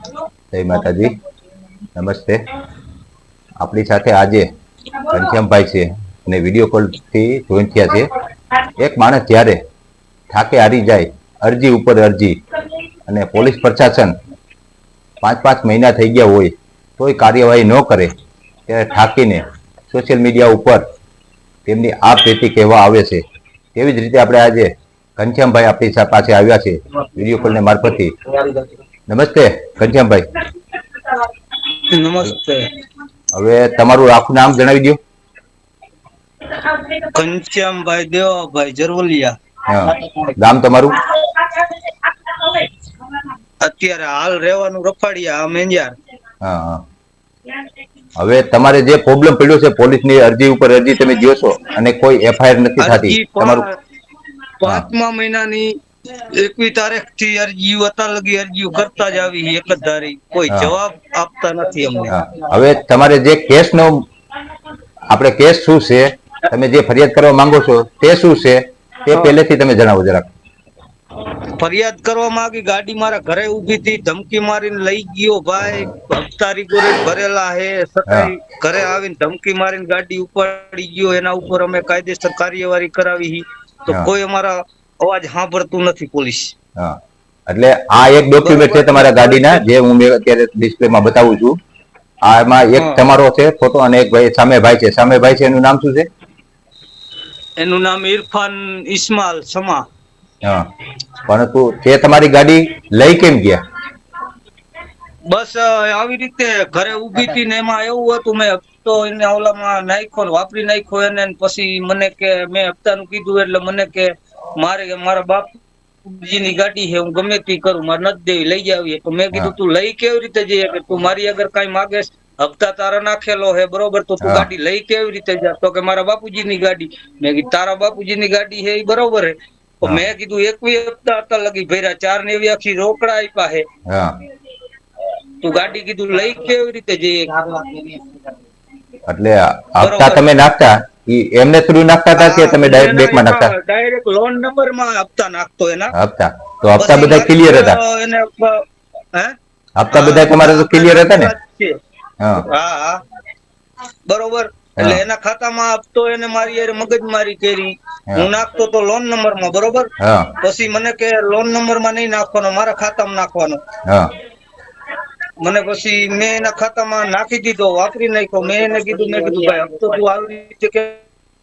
જય માતાજી. નમસ્તે. આપણી સાથે આજે ઘનશ્યામભાઈ છે અને વીડિયો કોલથી જોઈન થયા છે. એક માણસ જ્યારે થાકે હારી જાય, અરજી ઉપર અરજી અને પોલીસ પ્રશાસન પાંચ પાંચ મહિના થઈ ગયા હોય, તોય કાર્યવાહી ન કરે, ત્યારે થાકીને સોશિયલ મીડિયા ઉપર તેમની આ પેટી કહેવા આવે છે. તેવી જ રીતે આપણે આજે ઘનશ્યામભાઈ આપણી પાસે આવ્યા છે. વીડિયો કોલને મારફતથી નમસ્તે ઘનશ્યામભાઈ. નમસ્તે. હવે તમારું આખું નામ જણાવી દો ઘનશ્યામભાઈ દેવાભાઈ જરવલિયા. ગામ તમારું? અત્યારે હાલ રહેવાનું રફાડિયા મેંજાર હવે તમારે જે પ્રોબ્લેમ પડ્યો છે પોલીસની અરજી ઉપર અરજી તમે જોશો છો અને કોઈ એફઆઈઆર નથી થતી. તમારું પાંચમા મહિનાની એકવી તારીખથી અરજીઓ અત્યાર લગી અરજીઓ કરતા જ આવી એક જ ધારી. કોઈ જવાબ આપતા નથી અમને. હવે તમારે જે કેસનો આપણે કેસ શું છે તમે જે ફરિયાદ કરવા માંગો છો તે શું છે તે પહેલેથી તમે જણાવો જરાક. ફરિયાદ કરવા માંગી ગાડી મારા ઘરે ઊભી હતી ધમકી મારીને લઈ ગયો ભાઈ. હપ્તારી ગોરે ભરેલા હે ઘરે આવીને ધમકી મારીને ગાડી ઉપાડી ગયો. એના ઉપર અમે કાયદેસર કાર્યવાહી કરાવી હી. તો કોઈ અમારા અવાજ સાંભળતું નથી પોલીસ. હા. એટલે આ એક ડોક્યુમેન્ટ છે તમારા ગાડીના જે હું મેં અત્યારે ડિસ્પ્લેમાં બતાવું છું. આમાં એક તમારો છે ફોટો અને એક ભાઈ સામે ભાઈ છે. સામે ભાઈ છે એનું નામ શું છે? એનું નામ ઇરફાન ઇસ્માલ સમા. હા. પરંતુ તે તમારી ગાડી લઈ કેમ ગયા? બસ આવી રીતે ઘરે ઊભી હતી ને એમાં એવું હતું મેં હપ્તો એને ઓલામાં નાખ્યો વાપરી નાખ્યો એને પછી મને કે મેં હપ્તાનું કીધું એટલે મને કે મારે મારા બાપજીની ગાડી છે હું ગમે તે કરું મારે નથી દેવી લઈ જાવી તો મેં કીધું હા. તું લઈ કેવી રીતે જઈએ? કે તું મારી અગર કાંઈ માગેસ હપ્તા તારા નાખેલો હે બરોબર? તો તું હા. ગાડી લઈ કેવી રીતે જા? તો કે મારા બાપુજીની ગાડી. મેં કીધું તારા બાપુજીની ગાડી છે એ બરોબર હે તો હા. મેં કીધું એકવી હપ્તા હતા લગી ભર્યા ચાર ને એવી આખી રોકડા આપ્યા હે હા. તું ગાડી કીધું લઈ કેવી રીતે જઈએ? એટલે હપ્તા બરોબર. તમે નાખતા? ઈ એમને થ્રુ નાખતા હતા કે તમે ડાયરેક્ટ બેંકમાં નાખતા? ડાયરેક્ટ લોન નંબરમાં હપ્તા નાખતો એના. હપ્તા તો હપ્તા બધા ક્લિયર હતા? એને હે? હપ્તા બધા તમારા તો ક્લિયર હતા ને? હા. હા બરોબર. એટલે એના ખાતામાં હપ્તો એને મારી મગજ મગજમારી કરી. હું. નાખતો તો લોન નંબરમાં બરોબર? પછી મને કે લોન નંબરમાં નહીં નાખવાનો મારા ખાતામાં નાખવાનો. હા. મને પછી મેં એના ખાતામાં નાખી દીધો વાપરી નાખ્યો. મેં એને કીધું મેં કીધું ભાઈ હપ્તો તું આવી રીતે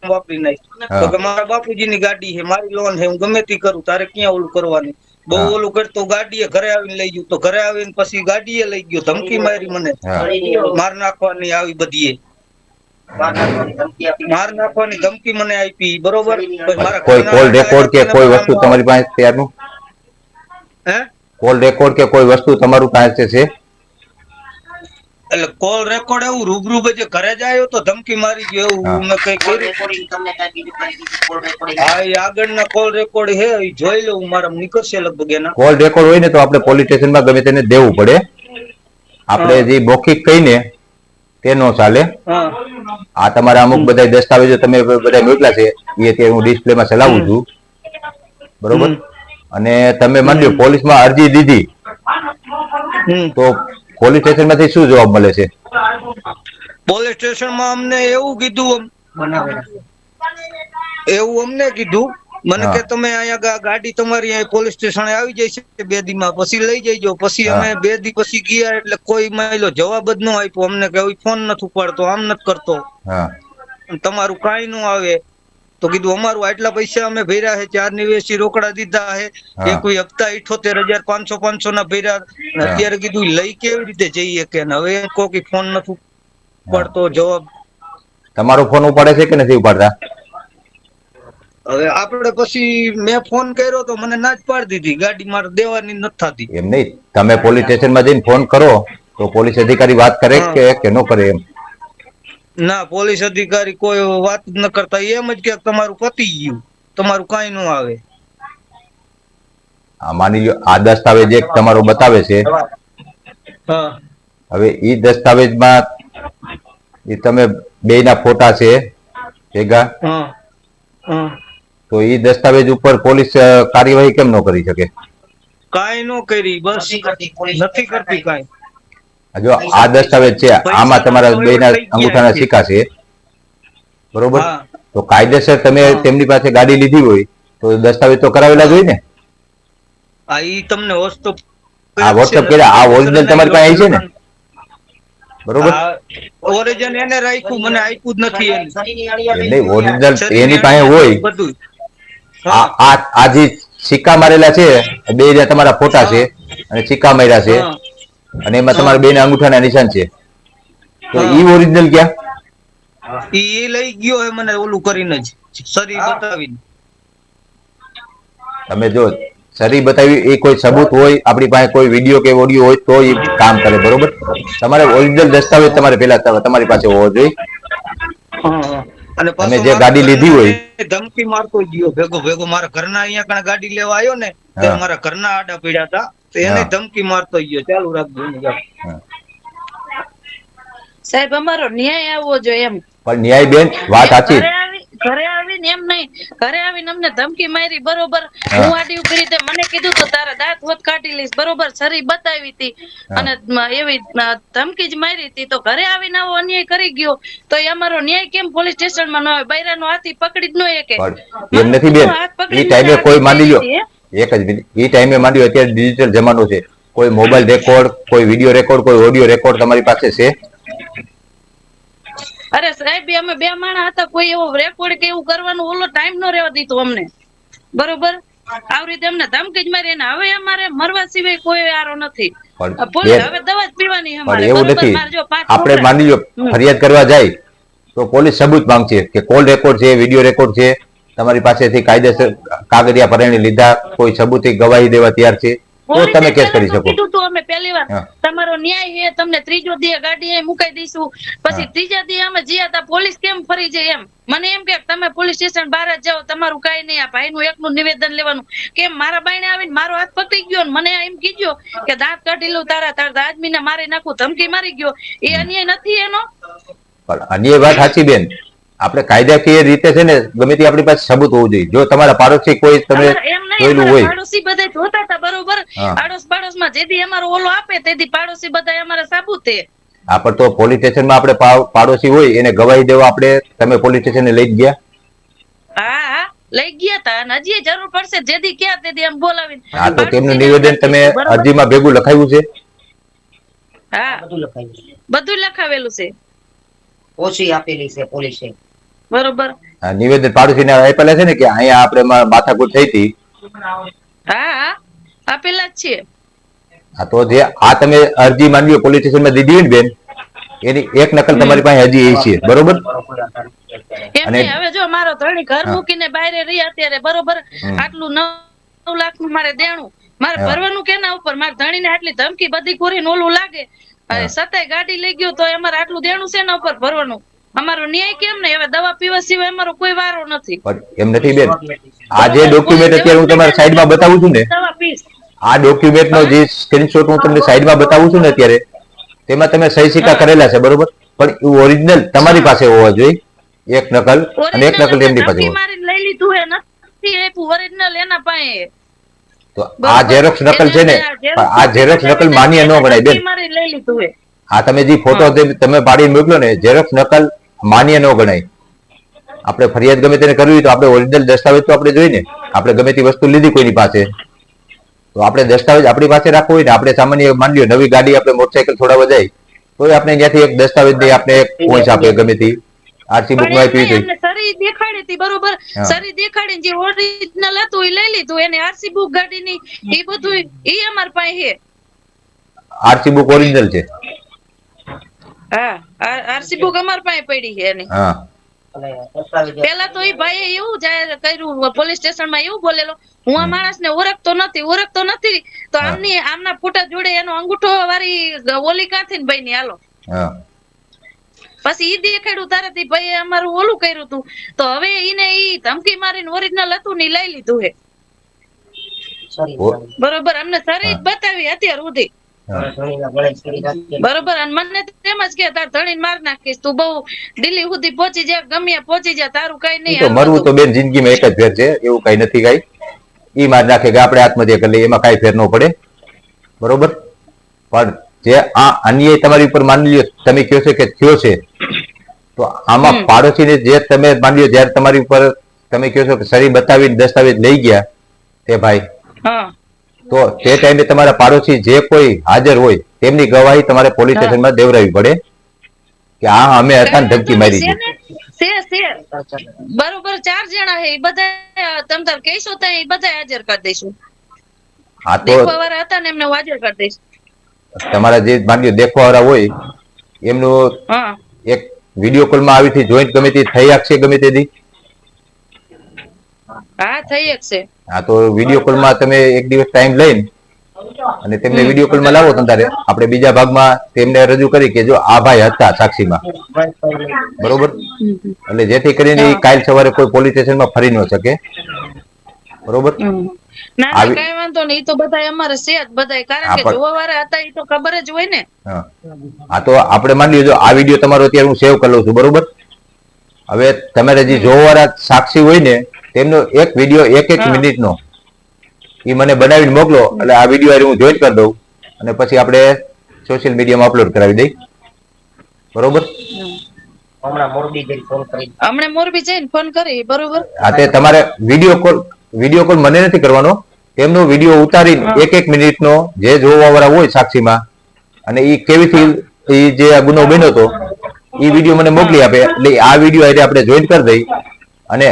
વાપરી નાખ તો કે મારા બાપુજીની ગાડી છે મારી લોન છે હું ગમે તે કરું તારે ક્યાં ઓલું કરવાનું? બહુ ઓલું કરતો ગાડીએ ઘરે આવીને લઈ ગયું. તો ઘરે આવીને પછી ગાડીએ લઈ ગયો ધમકી મારી મને. માર નાખવાની આવી બધી માર નાખવાની ધમકી મને આપી બરોબર? કોઈ કોલ રેકોર્ડ કે કોઈ વસ્તુ તમારી પાસે ત્યારનું હે? કોલ રેકોર્ડ કે કોઈ વસ્તુ તમારું પાસે છે? એટલે કોલ રેકોર્ડ એવું રૂબરૂ જે ઘરે જાય તો ધમકી મારી ગયો હા. એવું મેં કઈ કર્યું? હા એ આગળના કોલ રેકોર્ડ હે જોઈ લઉં મારા નીકળશે લગભગ એના. કોલ રેકોર્ડ હોય ને તો આપણે પોલીસ સ્ટેશનમાં ગમે તેને દેવું પડે. આપણે. જે મૌખિક કહીને તે નો ચાલે. આ તમારા અમુક બધા દસ્તાવેજો તમે બધા મોકલા છે. એ અત્યારે હું ડિસ્પ્લેમાં ચલાવું છું. બરોબર? અને તમે માની લો પોલીસમાં અરજી દીધી. હમ. તો પોલીસ સ્ટેશનમાંથી શું જવાબ મળે છે? પોલીસ સ્ટેશનમાં અમને એવું કીધું એવું અમને કીધું. મને કે તમે અહીંયા ગાડી તમારી અહીં પોલીસ સ્ટેશને આવી જાય છે બે દી માં પછી લઈ જઈજો પછી અમે બે દી પછી ગયા એટલે કોઈ માયલો જવાબ જ ન આપ્યો. અમને કે ફોન નથી ઉપાડતો. આમ નથી કરતો. તમારું કાઈ ન આવે. તો કીધું અમારું આટલા પૈસા અમે ભર્યા છે ચાર નિવેશી રોકડા દીધા છે કે કોઈ હપ્તા ઇઠોતેર હજાર પાંચસો પાંચસો ના ભર્યા. અત્યારે કીધું લઈ કેવી રીતે જઈએ કે? ને હવે કોઈ ફોન નથી ઉપાડતો જવાબ. તમારો ફોન ઉપાડે છે કે નથી ઉપાડતા? હવે આપણે પછી મેં ફોન કર્યો તો મને ના જ પાડી દીધી. ગાડી મારે દેવાની નથી થતી. એમ નહીં. તમે પોલીસ સ્ટેશનમાં જઈને ફોન કરો તો પોલીસ અધિકારી વાત કરે કે કે ન કરે એમ? ના પોલીસ અધિકારી કોઈ વાત ન કરતા એમ જ કે તમારું પતિ ગયું. તમારું કાંઈ ન આવે. માની લો આ દસ્તાવેજ એક તમારો બતાવે છે. હવે એ દસ્તાવેજમાં એ તમે બે ના ફોટા છે ભેગા? તો એ દસ્તાવેજ ઉપર પોલીસ કાર્યવાહી કેમ ન કરી શકે? કાંઈ નો કરી બસ. નથી કરતી. કાંઈ. જો આ દસ્તાવેજ છે આમાં તમારા બેના અંગૂઠાના સિક્કા છે. બરોબર? તો કાયદેસર તમે તેમની પાસે ગાડી લીધી હોય તો દસ્તાવેજ તો કરાવેલા જ હોય ને? આ ઈ તમને વોટ્સઅપ આ WhatsApp કર્યા, આ ઓરિજિનલ તમારી પાસે છે ને? બરોબર? ઓરિજિન એને રાખ્યું મને આપ્યું જ નથી એને એટલે ઓરિજિનલ એની પાસે હોય. બધું. આ આ જે સિક્કા મારેલા છે બે તમારા ફોટા છે અને સિક્કા માર્યા છે. અને એમાં તમારા બેના અંગૂઠાના નિશાન છે. તો ઈ ઓરિજિનલ ક્યાં? ઈ લઈ ગયો એ મને ઓલું કરીને જ. શરીર બતાવીને. તમે જો સરી બતાવી એ કોઈ સબૂત હોય આપણી પાસે કોઈ વીડિયો કે ઓડિયો હોય તો એ કામ કરે બરોબર? તમારે ઓરિજિનલ દસ્તાવેજ તમારે પેલા તમારી પાસે હોવો જોઈએ. અને તમે જે ગાડી લીધી હોય. ધમકી મારતો ગયો ભેગો ભેગો મારા ઘરના અહીંયા કણ ગાડી લેવા આવ્યો ને મારા ઘરના આડા પડ્યા હતા. તો એને ધમકી મારતો ગયો. ચાલુ રાખજો સાહેબ અમારો ન્યાય આવવો જોઈએ એમ. પણ ન્યાય બેન વાત સાચી. ઘરે આવી ઘરે આવીને એમ નહીં. ઘરે આવીને અમને ધમકી મારી બરોબર. હું. આડી ઊભી રીતે મને કીધું તો તારા દાંત વત કાઢી લઈશ બરોબર છરી બતાવી હતી. અને એવી ધમકી જ મારી હતી. તો ઘરે આવીને આવો અન્યાય કરી ગયો. તો એ અમારો ન્યાય કેમ પોલીસ સ્ટેશનમાં ન હોય બૈરાનો હાથી પકડી જ ન એક એમ નથી બેન. હાથ એ ટાઈમે કોઈ માની હતી, એક જ મિનિટ એ ટાઈમે માંડ્યું અત્યારે ડિજિટલ જમાનો છે. કોઈ મોબાઈલ રેકોર્ડ કોઈ વીડિયો રેકોર્ડ કોઈ ઓડિયો રેકોર્ડ તમારી પાસે છે? અરે સાહેબ અમે બે માણા હતા કોઈ એવો રેકોર્ડ કે એવું કરવાનું ઓલો ટાઈમ નો રહેવા દીધો અમને. બરોબર? આવી રીતે અમને ધમકી જ મારી હવે અમારે મરવા સિવાય કોઈ આરો નથી. હવે દવા જ પીવાની અમારે. એવું નથી. આપણે માની લો ફરિયાદ કરવા જાય તો પોલીસ સબૂત માંગશે કે કોલ રેકોર્ડ છે વીડિયો રેકોર્ડ છે તમારી પાસેથી કાયદેસર કાગળિયા પરણી લીધા કોઈ સબૂતી ગવાહી દેવા તૈયાર છે? તો તમે કેસ કરી શકો. કીધું તું અમે પહેલી વાર. તમારો ન્યાય એ તમને ત્રીજો દી ગાડી મુકાઈ દઈશું. પછી ત્રીજા દી અમે જ્યાં તા પોલીસ કેમ ફરી જાય એમ? મને એમ કે તમે પોલીસ સ્ટેશન બહાર જ જાઓ તમારું કઈ નહીં આ ભાઈનું એકનું નિવેદન લેવાનું. કેમ મારા બાઈને આવીને મારો હાથ પકડી ગયો ને મને એમ કીધ્યો કે દાંત કાઢી લઉં તારા તારા આદમીને મારી નાખું ધમકી મારી ગયો. એ અન્યાય નથી એનો? અન્ય વાત સાચી બેન. આપણે કાયદાકીય રીતે છે ને ગમે તે આપણી પાસે સબૂત હોવું જોઈએ. જો તમારા પાડોશી કોઈ તમે જોયેલું હોય. પાડોશી બધા જોતા હતા બરોબર. આડોશ પાડોશમાં જેથી અમારો ઓલો આપે તેથી પાડોશી બધા અમારા સાબુતે. છે તો પોલીસ સ્ટેશનમાં આપણે પાડોશી હોય એને ગવાહી દેવા આપણે તમે પોલીસ સ્ટેશને લઈ ગયા? હા લઈ ગયા હતા અને હજી જરૂર પડશે જેથી ક્યાં તેથી એમ બોલાવીને. હા તો તેમનું નિવેદન તમે? અરજીમાં ભેગું લખાયું છે? હા. બધું લખાયું છે. બધું લખાવેલું છે. ઓછી આપેલી છે પોલીસે. બરોબર. નિવેદન પાડોશીને આપેલા છે ને કે અહીંયા આપણે માથાકૂટ થઈ હતી. હા આપેલા જ છે. હા તો જે આ તમે અરજી લો પોલીસ સ્ટેશનમાં દીધી ને બેન એની એક નકલ તમારી પાસે હજી એ છે. બરોબર? અને- હવે જો મારો ધણી ઘર મૂકીને બહાર રહી અત્યારે બરોબર? આટલું નવ લાખનું મારે દેણું. મારે. ભરવાનું કેના ઉપર? મારે ધણી ને આટલી ધમકી બધી ખોરીને ઓલું લાગે. અને સતાય ગાડી લઈ ગયો તો અમારે આટલું દેણું શેના ઉપર ભરવાનું? અમારો ન્યાય કેમ ને હવે દવા પીવા સિવાય અમારો કોઈ વારો નથી. એમ નથી બેન. આ જે ડોક્યુમેન્ટ અત્યારે હું તમારા સાઈડમાં બતાવું છું ને આ ડોક્યુમેન્ટ નો જે સ્ક્રીનશોટ હું તમને સાઈડમાં બતાવું છું ને અત્યારે તેમાં તમે સહી સિક્કા કરેલા છે બરોબર? પણ એ ઓરિજિનલ તમારી પાસે હોવા જોઈએ. એક નકલ અને એક નકલ તેમની પાસે મારી લઈ લીધું હે નથી આપ્યું. ઓરિજિનલ એના પાસે. તો આ ઝેરોક્સ નકલ છે ને આ ઝેરોક્સ નકલ માન્ય ન ગણાય બેન. મારી લઈ લીધું હે. આ તમે જે ફોટો તમે પાડીને મોકલો ને ઝેરોક્ષ નકલ માન્ય ન ગણાય. આપણે ફરિયાદ ગમે તેને કરવી તો આપણે ઓરિજિનલ દસ્તાવેજ તો આપણે જોઈને આપણે ગમે તે વસ્તુ લીધી કોઈની પાસે. તો આપણે દસ્તાવેજ આપણી પાસે રાખવો હોય ને આપણે સામાન્ય માની લ્યો નવી ગાડી આપણે મોટરસાયકલ થોડા વધાય તો આપણે ત્યાંથી એક દસ્તાવેજની આપણે એક પોઈન્ટ આપે ગમે તે. આરસી બુકમાં આપી એમને સરી દેખાડી હતી બરોબર? સરી દેખાડીને જે ઓરિજિનલ હતું એ લઈ લીધું એને આરસી બુક ગાડીની એ બધું એ અમાર પાસે છે. આરસી બુક ઓરિજિનલ છે. હા આરસી બુક અમાર પાસે પડી છે એની. હા. પેલા તો એ ભાઈ એવું જાહેર કર્યું પોલીસ સ્ટેશનમાં એવું બોલેલો હું આ માણસ ને ઓળખતો નથી ઓળખતો નથી. તો. આમની આમના ફોટા જોડે એનો અંગૂઠો વાળી ઓલી કાંથી ભાઈ ની હાલો પછી ઈ દેખાડ્યું તારે થી ભાઈ અમારું ઓલું કર્યું તું. તો હવે ઈને ઈ ધમકી મારીને ઓરિજિનલ હતું ને લઈ લીધું હે. બરોબર અમને સરી જ બતાવી અત્યાર સુધી. બરોબર અને મને તેમ જ કે તાર ધણીને માર નાખીશ. તું બહુ દિલ્હી સુધી પહોંચી જા ગમે પહોંચી જા તારું કઈ નહીં. તો મરવું તો બેન જિંદગીમાં એક જ ફેર છે એવું કઈ નથી કઈ. ઈ માર નાખે કે આપણે આત્મહત્યા કરી લઈએ એમાં કઈ ફેર ન પડે. બરોબર? પણ જે આ અન્યાય તમારી ઉપર માની લ્યો તમે કહો છો કે થયો છે તો આમાં. પાડોશીને જે તમે માની લ્યો જ્યારે તમારી ઉપર તમે કહો છો કે સરી બતાવીને દસ્તાવેજ લઈ ગયા તે ભાઈ હા. તો તે ટાઈમે તમારા પાડોશી જે કોઈ હાજર હોય તેમની ગવાહી તમારે પોલીસ. સ્ટેશનમાં દેવરાવી પડે કે હા અમે હતા ધમકી મારી છે. બરોબર ચાર જણા હે બધા તમ તાર કહેશો તો એ બધા હાજર કરી દઈશું. હા તો હતા ને એમને હાજર કરી દઈશ. તમારા જે માની દેખવાવાળા હોય એમનું હા. એક વીડિયો કોલમાં આવીથી જોઈન્ટ ગમે તે થઈ શકશે ગમે તેથી હા થઈ જ છે. હા તો વીડિયો કોલમાં તમે એક દિવસ ટાઈમ લઈને અને તેમને વીડિયો કોલમાં લાવો તમારે આપણે બીજા ભાગમાં તેમને રજૂ કરી કે જો આ ભાઈ હતા સાક્ષીમાં. બરોબર? એટલે જેથી કરીને કાલ સવારે કોઈ પોલીસ સ્ટેશનમાં ફરી ન શકે. બરોબર? ના ના કઈ વાંધો નહીં. તો બધા અમારે છે જ બધા કારણ કે આપણ- જોવા હતા એ તો ખબર જ હોય ને. હા. તો આપણે માની લેજો આ વીડિયો તમારો અત્યારે હું સેવ કરી લઉં છું. બરોબર? હવે તમારે જે જોવાવાળા સાક્ષી હોય ને તેમનો એક વીડિયો એક એક મિનિટનો. એ મને બનાવીને મોકલો એટલે આ વીડિયો હું જોઈન કરી દઉં. અને પછી આપણે સોશિયલ મીડિયામાં અપલોડ કરાવી દઈ. બરોબર? હમણાં મોરબી જઈને ફોન કરી. હમણે મોરબી જઈને ફોન કરી બરોબર? હા તે તમારે વીડિયો કોલ વીડિયો કોલ મને નથી કરવાનો. તેમનો વીડિયો ઉતારીને એક એક મિનિટનો જે જોવાવાળા હોય સાક્ષીમાં અને એ કેવીથી એ જે આ ગુનો બન્યો હતો એ વીડિયો મને મોકલી આપે. એટલે આ વીડિયો આપણે જોઈન કરી દઈ. અને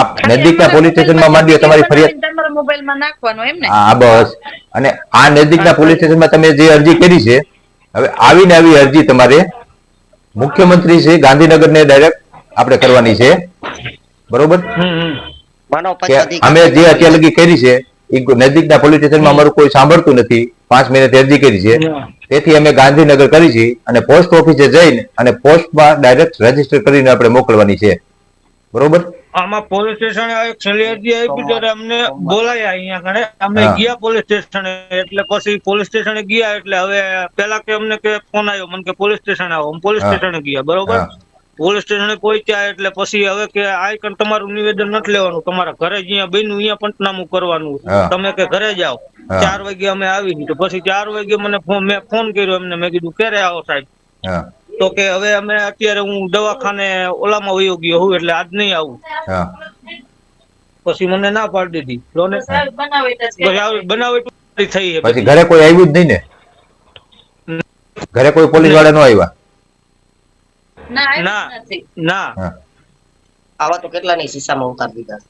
આપ નજીકના પોલીસ સ્ટેશનમાં માંડ્યો તમારી ફરિયાદ. તમારા મોબાઈલમાં નાખવાનો એમ ને? હા બસ. અને આ નજીકના પોલીસ સ્ટેશનમાં તમે જે અરજી કરી છે હવે આવીને આવી અરજી તમારે મુખ્યમંત્રી શ્રી ગાંધીનગરને ડાયરેક્ટ આપણે કરવાની છે. બરોબર? અમે જે અત્યાર લગી કરી છે એ નજીકના પોલીસ સ્ટેશનમાં અમારું કોઈ સાંભળતું નથી. પાંચ મિનિટ અરજી કરી છે. તેથી અમે ગાંધીનગર કરી છે અને પોસ્ટ ઓફિસે જઈને અને પોસ્ટમાં ડાયરેક્ટ રજિસ્ટર કરીને આપણે મોકલવાની છે. બરોબર? આમાં પોલીસ સ્ટેશને અરજી આપી ત્યારે અમને બોલાયા અહીંયા કણે અમે ગયા પોલીસ સ્ટેશને એટલે પછી પોલીસ સ્ટેશને ગયા એટલે હવે પેલા કે અમને કે ફોન આવ્યો મને કે પોલીસ સ્ટેશન આવો. પોલીસ. સ્ટેશને ગયા બરોબર? પોલીસ સ્ટેશને પહોંચ્યા એટલે પછી હવે કે આ કણ તમારું નિવેદન નથી લેવાનું. તમારા ઘરે જ્યાં બન્યું અહીંયા પંચનામું કરવાનું. તમે કે ઘરે જાઓ ચાર વાગે અમે આવી તો પછી ચાર વાગે મને ફોન મેં ફોન કર્યો એમને. મેં કીધું ક્યારે આવો સાહેબ? તો કે હવે અમે અત્યારે હું દવાખાને ઓલામાં વયો ગયો હું એટલે આજ નહીં આવું. પછી મને ના પાડી દીધી. લોને બનાવટ થઈ પછી ઘરે કોઈ આવ્યું જ નહીં ને? ઘરે કોઈ પોલીસવાળા નો આવ્યા? ના ના. જ નથી. ના. હા. આવા તો કેટલા નહીં શીશામાં ઉતારી દીધા?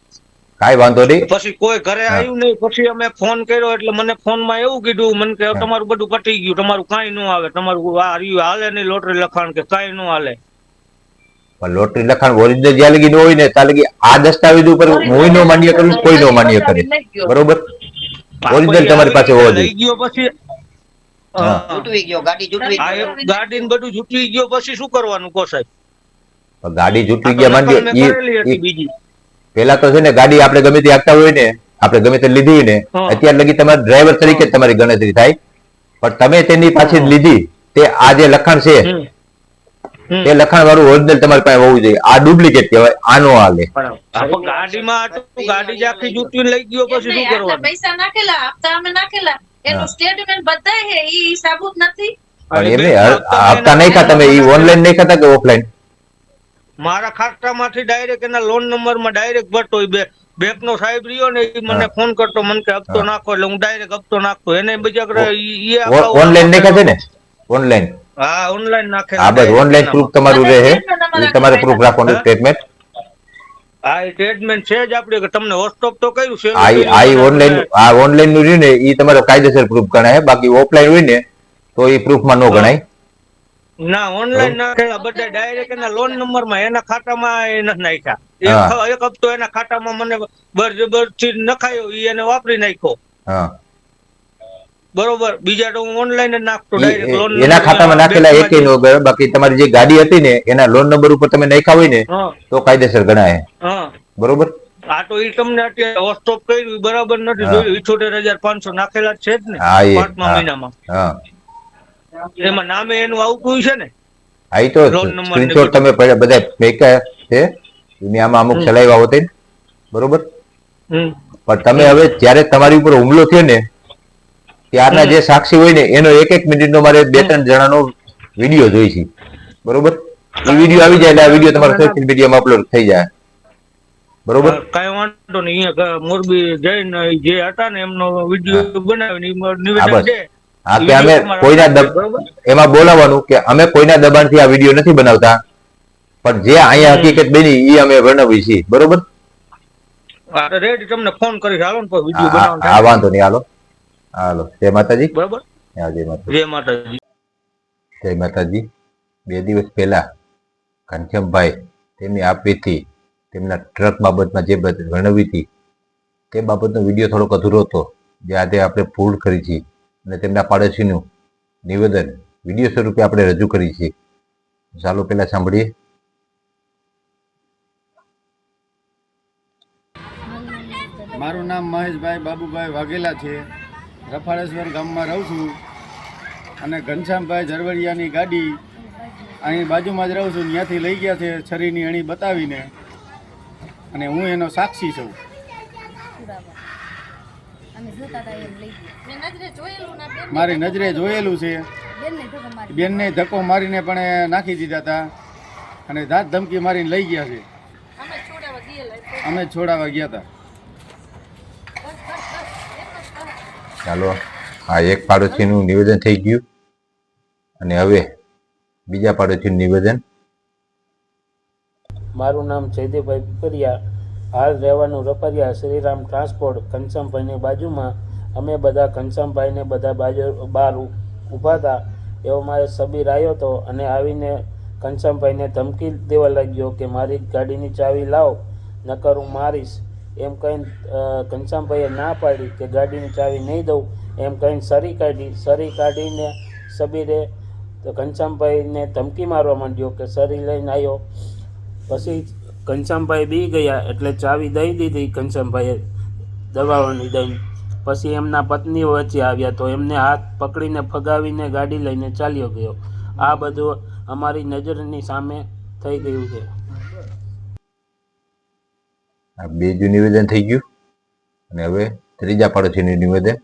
કાંઈ વાંધો નહીં. પછી કોઈ ઘરે. આવ્યું નહીં પછી અમે ફોન કર્યો એટલે મને ફોનમાં એવું કીધું મને કે તમારું બધું પટી ગયું તમારું કાઈ ન આવે તમારું આ રહ્યું હાલે નહીં લોટરી લખાણ કે કાઈ ન હાલે. લોટરી લખાણ ઓરિજિનલ જ્યાં લગી ન હોય ને ત્યાં લગી આ દસ્તાવેજ ઉપર હું નો માન્ય કરું કોઈ નો માન્ય કરે. બરોબર? ઓરિજિનલ તમારી પાસે હોવો જોઈએ. ગયો પછી. જૂટવી ગયો ગાડી જૂટવી ગયો. ગાડી ને બધું જૂટવી ગયો પછી શું કરવાનું કો સાહેબ? ગાડી જૂટવી ગયા લખાણ માંડ્યો મેં કરેલી ઈ- હતી ઈ બીજી. પેલા તો છે ને ગાડી આપણે ગમે તે આપતા હોય ને આપણે ગમે તે લીધી ને. અત્યાર લગી તમારા ડ્રાઈવર તરીકે તમારી ગણતરી થાય. પણ તમે તેની પાછી લીધી તે આ જે લખાણ છે. તે લખાણ વાળું ઓરિજિનલ તમારી પાસે હોવું જોઈએ. આ ડુપ્લિકેટ કહેવાય આનો હાલે. ગાડીમાં ગાડી જાખી આખી લઈ ગયો પછી શું કરવાનું? પૈસા નાખેલા હપ્તા અમે નાખેલા. એનું સ્ટેટમેન્ટ બધા હે ઈ સાબુત નથી. પણ એમને હપ્તા નહીં ખાતા તમે ઈ ઓનલાઈન નહીં ખાતા કે ઓફલાઈન મારા ખાતામાંથી ડાયરેક્ટ એના લોન નંબરમાં ડાયરેક્ટ ભરતો હોય. બે બેંક નો સાહેબ રહ્યો ને એ મને ફોન કરતો મને કે હપ્તો નાખો એટલે હું ડાયરેક્ટ હપ્તો નાખતો. એને બીજા આપણા ઓનલાઈન નહીં ખાતે ને? ઓનલાઈન હા ઓનલાઈન નાખે હા બસ ઓનલાઈન પ્રૂફ તમારું રહે. એ તમારે પ્રૂફ રાખવાનું સ્ટેટમેન્ટ આ સ્ટેટમેન્ટ છે જ આપણે કે તમને વોટ્સઅપ તો કર્યું છે આ આ ઓનલાઈન આ ઓનલાઈનનું રહ્યું ને એ તમારો કાયદેસર પ્રૂફ ગણાય બાકી ઓફલાઈન હોય ને તો એ પ્રૂફમાં ન ગણાય. ના ઓનલાઈન નાખેલા બધા ડાયરેક્ટ એના લોન નંબરમાં એના ખાતામાં એ નથી નાખ્યા. એક હપ્તો એના ખાતામાં મને બરજબરથી નખાયો ઈ એને વાપરી નાખ્યો. બરોબર બીજા તો હું ઓનલાઈન જ નાખતો ડાયરેક્ટ લોન એના ખાતામાં નાખેલા એક નો ગયો બાકી તમારી જે ગાડી હતી ને એના લોન નંબર ઉપર તમે નાખ્યા હોય ને તો કાયદેસર ગણાય. હા. બરોબર? આ તો ઈ તમને અત્યારે હોસ્ટોપ કર્યું બરાબર નથી જોયું. ઇઠોતેર હજાર પાંચસો નાખેલા છે જ ને પાંચમા મહિનામાં. હા. એમાં નામે એનું આવતું છે ને? આ તો ને સ્ક્રીનશોટ તમે પહેલા બધા મેકા છે. દુનિયામાં અમુક ચલાવ્યા હોતે બરોબર? પણ તમે હવે જ્યારે તમારી ઉપર હુમલો થયો ને ત્યારના જે સાક્ષી હોય ને એનો એક એક મિનિટનો મારે બે ત્રણ જણાનો વીડિયો જોઈ છે. બરોબર? એ વીડિયો આવી જાય એટલે આ વીડિયો તમારા સોશિયલ મીડિયામાં અપલોડ થઈ જાય. બરોબર? કઈ વાંધો નહીં. મોરબી જઈને જે હતા ને એમનો વીડિયો બનાવીને નિવેદન બસ. હા કે અમે કોઈના એમાં બોલાવવાનું કે અમે કોઈના દબાણથી આ વીડિયો નથી બનાવતા. પણ જે અહીંયા હકીકત બની એ અમે વર્ણવી છીએ. બરોબર? રેડી તમને ફોન કરી હાલો ને પછી વીડિયો બનાવવાનો હા, વાંધો નહીં હાલો. હાલો. જય માતાજી. બરોબર? હા જય માતાજી. જય માતાજી. જય માતાજી. બે દિવસ પહેલા ઘનશ્યામભાઈ તેમની આપવીથી તેમના ટ્રક બાબતમાં જે વર્ણવી હતી તે બાબતનો વીડિયો થોડોક અધૂરો હતો. જે આજે આપણે પૂર્ણ કરી છે અને તેમના પાડોશીનું નિવેદન વીડિયો સ્વરૂપે આપણે રજૂ કરી છે ચાલો પહેલાં સાંભળીએ. મારું નામ મહેશભાઈ બાબુભાઈ વાઘેલા છે. રફાળેશ્વર ગામમાં રહું છું. અને ઘનશ્યામભાઈ ઝરવડિયાની ગાડી અહીં બાજુમાં જ રહું છું. ત્યાંથી લઈ ગયા છે છરીની અણી બતાવીને. અને હું એનો સાક્ષી છું અમે જોતા હતા એમ લઈ ગયા મેં નજરે જોયેલું ના બેન મારી નજરે જોયેલું છે. બેનને ધક્કો મારી બેનને ધક્કો મારીને પણ એ નાખી દીધા હતા. અને દાંત ધમકી મારીને લઈ ગયા છે. અમે છોડાવા ગયા હતા. ચાલો હા એક પાડોશીનું નિવેદન થઈ ગયું. અને હવે બીજા પાડોશીનું નિવેદન. મારું નામ જયદેવભાઈ પીપરિયા હાલ રહેવાનું રપરિયા શ્રીરામ ટ્રાન્સપોર્ટ ઘનશ્યામભાઈની બાજુમાં. અમે બધા ઘનશ્યામભાઈને બધા બાજુ બહાર ઊભા હતા. એવો મારે સબીર આવ્યો હતો અને આવીને ઘનશ્યામભાઈને ધમકી દેવા લાગ્યો કે મારી ગાડીની ચાવી લાવ, નકર હું મારીશ. એમ કહીને ઘનશ્યામભાઈએ ના પાડી કે ગાડીની ચાવી નહીં દઉં. એમ કહીને સરી કાઢી. સરી કાઢીને સબીરે તો ઘનશ્યામભાઈને ધમકી મારવા માંડ્યો કે સરી લઈને આવ્યો. પછી ઘનશ્યામભાઈ બી ગયા એટલે ચાવી દઈ દીધી ઘનશ્યામભાઈએ દવાઓની દઈને. પછી એમના પત્નીઓ વચ્ચે આવ્યા તો એમને હાથ પકડીને ફગાવીને ગાડી લઈને ચાલ્યો ગયો. આ બધું અમારી નજરની સામે થઈ ગયું છે. આ બીજું નિવેદન થઈ ગયું. અને હવે ત્રીજા પાડોશીનું નિવેદન.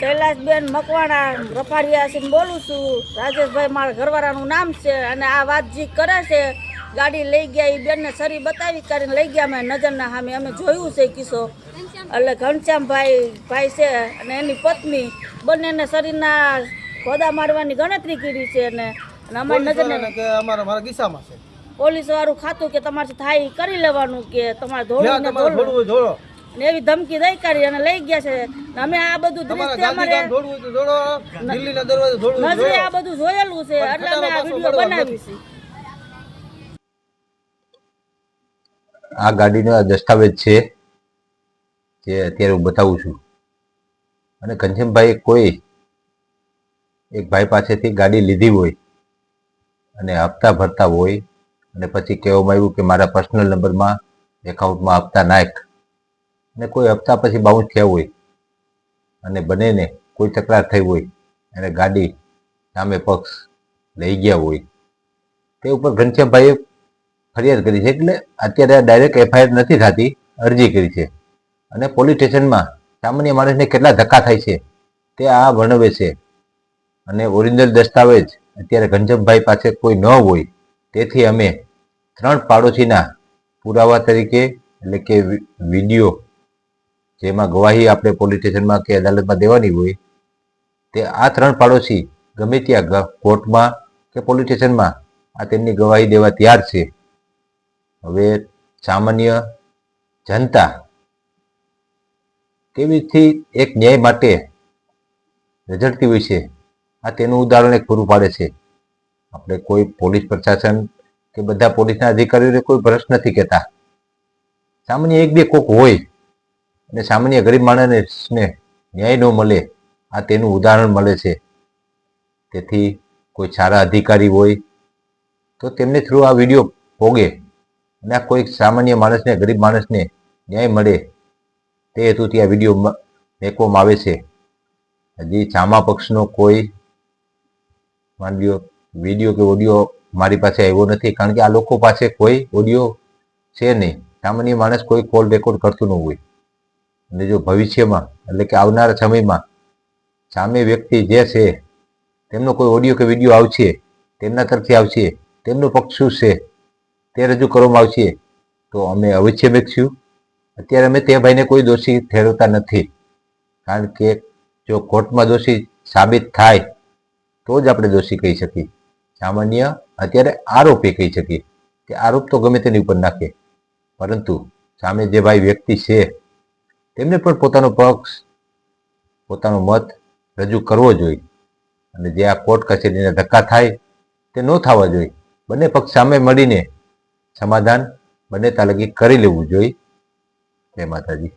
કૈલાસબેન મકવાણા રફાડિયાસીને બોલું છું. રાજેશભાઈ મારા ઘરવાળાનું નામ છે અને આ વાત જે કરે છે. ગાડી લઈ ગયા એ બેનને શરીર બતાવી કરીને લઈ ગયા મેં નજરના સામે. અમે જોયું છે કિસ્સો. એટલે ઘનશ્યામભાઈ ભાઈ છે અને એની પત્ની બંનેને શરીરના ખોદા મારવાની ગણતરી કરી છે અને અમારી નજરને અમારા મારા કિસ્સામાં છે? પોલીસ વાળું ખાતું કે તમારે થાય કરી લેવાનું કે તમારે ધોળું. ને એવી ધમકી દઈ કરી અને લઈ ગયા છે. અમે આ બધું દ્રશ્ય અમારે નજરે આ બધું જોયેલું છે. એટલે અમે આ વીડિયો બનાવી છે. આ ગાડીનો આ દસ્તાવેજ છે જે અત્યારે હું બતાવું છું. અને ઘનશ્યામભાઈ કોઈ એક ભાઈ પાસેથી ગાડી લીધી હોય અને હપ્તા ભરતા હોય અને પછી કહેવામાં આવ્યું કે મારા પર્સનલ નંબરમાં એકાઉન્ટમાં હપ્તા નાખ અને કોઈ હપ્તા પછી બાઉન્સ થયા હોય અને બંનેને કોઈ તકરાર થઈ હોય અને ગાડી સામે પક્ષ લઈ ગયા હોય તે ઉપર ઘનશ્યામભાઈએ ફરિયાદ કરી છે એટલે અત્યારે ડાયરેક્ટ એફઆઈઆર નથી થતી, અરજી કરી છે. અને પોલીસ સ્ટેશનમાં સામાન્ય માણસને કેટલા ધક્કા થાય છે તે આ વર્ણવે છે. અને ઓરિજિનલ દસ્તાવેજ અત્યારે ઘનજમભાઈ પાસે કોઈ ન હોય, તેથી અમે ત્રણ પાડોશીના પુરાવા તરીકે એટલે કે વીડિયો જેમાં ગવાહી આપણે પોલીસ સ્ટેશનમાં કે અદાલતમાં દેવાની હોય, તે આ ત્રણ પાડોશી ગમે ત્યાં કોર્ટમાં કે પોલીસ સ્ટેશનમાં આ તેમની ગવાહી દેવા તૈયાર છે. હવે સામાન્ય જનતા કેવી રીતથી એક ન્યાય માટે રઝળતી હોય છે? આ તેનું ઉદાહરણ એક પૂરું પાડે છે. આપણે કોઈ પોલીસ પ્રશાસન કે બધા પોલીસના અધિકારીઓને કોઈ ભ્રષ્ટ નથી કહેતા. સામાન્ય એક બે કોક હોય અને સામાન્ય ગરીબ માણસને ન્યાય ન મળે, આ તેનું ઉદાહરણ મળે છે. તેથી કોઈ સારા અધિકારી હોય તો તેમને થ્રુ આ વીડિયો પોગે અને કોઈક સામાન્ય માણસને, ગરીબ માણસને ન્યાય મળે તે હેતુથી આ વીડિયો મેકવામાં આવે છે. હજી ચામા પક્ષનો કોઈ માનવીઓ, વીડિયો કે ઓડિયો મારી પાસે આવ્યો નથી, કારણ કે આ લોકો પાસે કોઈ ઓડિયો છે નહીં. સામાન્ય માણસ કોઈ કોલ રેકોર્ડ કરતું ન હોય. અને જો ભવિષ્યમાં, એટલે કે આવનારા સમયમાં, સામે વ્યક્તિ જે છે, તેમનો કોઈ ઓડિયો કે વીડિયો આવશે, તેમના તરફથી આવશે, તેમનો પક્ષ શું છે તે રજૂ કરવામાં આવશે. તો અમે અવશ્ય મેકશું અત્યારે અમે તે ભાઈને કોઈ દોષી ઠેરવતા નથી. કારણ કે જો કોર્ટમાં દોષી સાબિત થાય, તો જ આપણે દોષી કહી શકીએ. સામાન્ય અત્યારે આરોપી કહી શકીએ કે આરોપ તો ગમે તેની ઉપર નાખે. પરંતુ સામે જે ભાઈ વ્યક્તિ છે, તેમને પણ પોતાનો પક્ષ, પોતાનો મત રજૂ કરવો જોઈએ. અને જે આ કોર્ટ કચેરીના ધક્કા થાય, તે ન થવા જોઈએ. બંને પક્ષ સામે મળીને સમાધાન બંને તાલગી કરી લેવું જોઈએ. જય માતાજી.